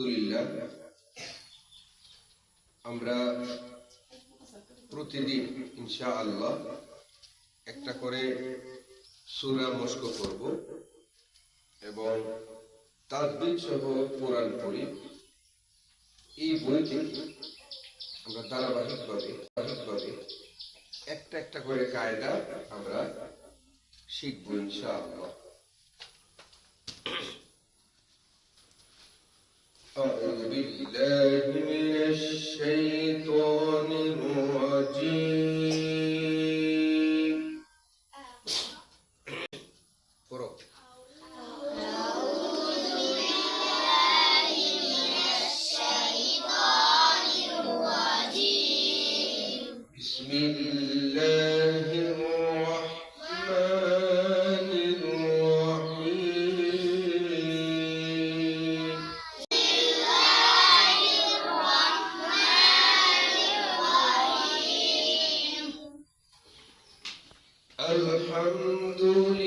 আলহামদুলিল্লাহ, আমরা প্রতিদিন ইনশাআল্লাহ একটা করে সূরা মস্ক করব এবং তাজবিদ সহ কোরআন পড়ি। এই বইটি আমরা ধারাবাহিকভাবে ধারাবাহিকভাবে একটা একটা করে কায়দা আমরা শিখব ইনশাআল্লাহ। أعوذ بالله من الشيطان الرجيم. قرأ بسم الله الحمد لله